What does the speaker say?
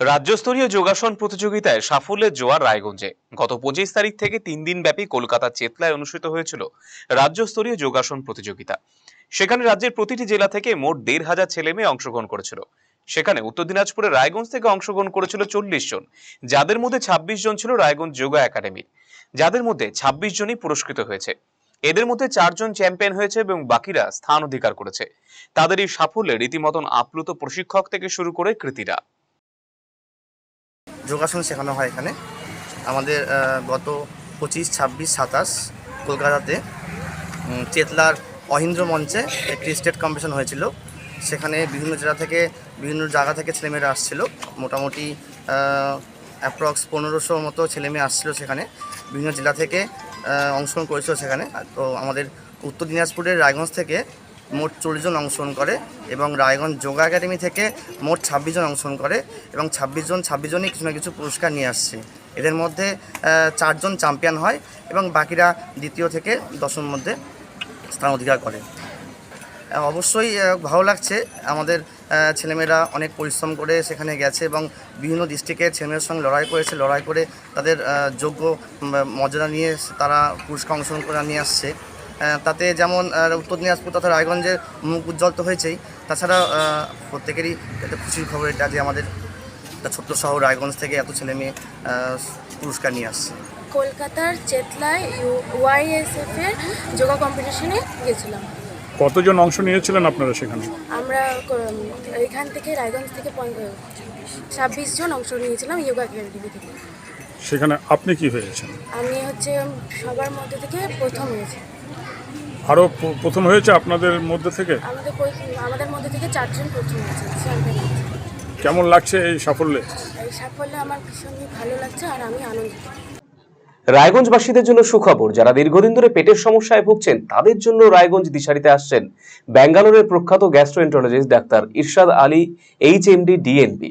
রাজ্যস্তরীয় যোগাসন প্রতিযোগিতায় সাফল্যের জোয়ার রায়গঞ্জে। গত পঁচিশ তারিখ থেকে তিন দিন ব্যাপী কলকাতার চেতলায় অনুষ্ঠিত হয়েছিল রাজ্যস্তরীয় যোগাসন প্রতিযোগিতা। সেখানে রাজ্যের প্রতিটি জেলা থেকে মোট দেড় হাজার ছেলে মেয়ে অংশগ্রহণ করেছিল। সেখানে উত্তর দিনাজপুরের রায়গঞ্জ থেকে অংশগ্রহণ করেছিল চল্লিশ জন। যাদের মধ্যে ছাব্বিশ জন ছিল রায়গঞ্জ যোগা একাডেমির যাদের মধ্যে ছাব্বিশ জনই পুরস্কৃত হয়েছে। এদের মধ্যে চারজন চ্যাম্পিয়ন হয়েছে এবং বাকিরা স্থান অধিকার করেছে। তাদের এই সাফল্যে রীতিমতন আপ্লুত প্রশিক্ষক থেকে শুরু করে কৃতীরা। যোগাসন শেখানো হয় এখানে। আমাদের গত পঁচিশ, ছাব্বিশ, সাতাশ কলকাতাতে চেতলার অহিন্দ্র মঞ্চে একটি স্টেট কম্পিটিশন হয়েছিল। সেখানে বিভিন্ন জেলা থেকে, বিভিন্ন জায়গা থেকে ছেলেমেয়েরা আসছিল। মোটামুটি অ্যাপ্রক্স পনেরোশো মতো ছেলেমেয়ে আসছিল সেখানে। বিভিন্ন জেলা থেকে অংশগ্রহণ করেছিল সেখানে। তো আমাদের উত্তর দিনাজপুরের রায়গঞ্জ থেকে মোট চল্লিশ জন অংশগ্রহণ করে এবং রায়গঞ্জ যোগা একাডেমি থেকে মোট ছাব্বিশ জন অংশগ্রহণ করে এবং ছাব্বিশ জন, ছাব্বিশ জনই কিছু না কিছু পুরস্কার নিয়ে আসছে। এদের মধ্যে চারজন চ্যাম্পিয়ন হয় এবং বাকিরা দ্বিতীয় থেকে দশম মধ্যে স্থান অধিকার করে। অবশ্যই ভালো লাগছে। আমাদের ছেলেমেয়েরা অনেক পরিশ্রম করে সেখানে গেছে এবং বিভিন্ন ডিস্ট্রিক্টের ছেলেমেয়ের সঙ্গে লড়াই করেছে। লড়াই করে তাদের যোগ্য মর্যাদা নিয়ে তারা পুরস্কার অংশগ্রহণ করে নিয়ে আসছে। তাতে যেমন উত্তর দিনাজপুর তথা রায়গঞ্জের মুখ উজ্জ্বল তো হয়েছেই। তাছাড়া প্রত্যেকেরই একটা খুশির খবর এটা যে আমাদের একটা ছোট্ট শহর রায়গঞ্জ থেকে এত ছেলে মেয়ে পুরস্কার নিয়ে আসছে। কলকাতার চেতলায় ওয়াইএসএফ এর যোগা কম্পিটিশনে গেছিলাম। কতজন অংশ নিয়েছিলেন আপনারা সেখানে? আমরা এখান থেকে রায়গঞ্জ থেকে ছাব্বিশ জন অংশ নিয়েছিলাম যোগা একাডেমি থেকে। সেখানে আপনি কি হয়েছেন? আমি হচ্ছে সবার মধ্যে থেকে প্রথম হয়েছি। আরও প্রথম হয়েছে আপনাদের মধ্যে থেকে? আমাদের আমাদের মধ্যে থেকে চারজন প্রথম হয়েছে কেমন লাগছে এই সাফল্যে? এই সাফল্যে আমার ভীষণই ভালো লাগছে আর আমি আনন্দিত। রায়গঞ্জবাসীদের জন্য সুখবর যারা দীর্ঘদিন ধরে পেটের সমস্যায় ভুগছেন তাদের জন্য রায়গঞ্জ দিশারিতে আসছেন ব্যাঙ্গালোরের প্রখ্যাত gastroenterologist doctor Irshad Ali H M MD DNP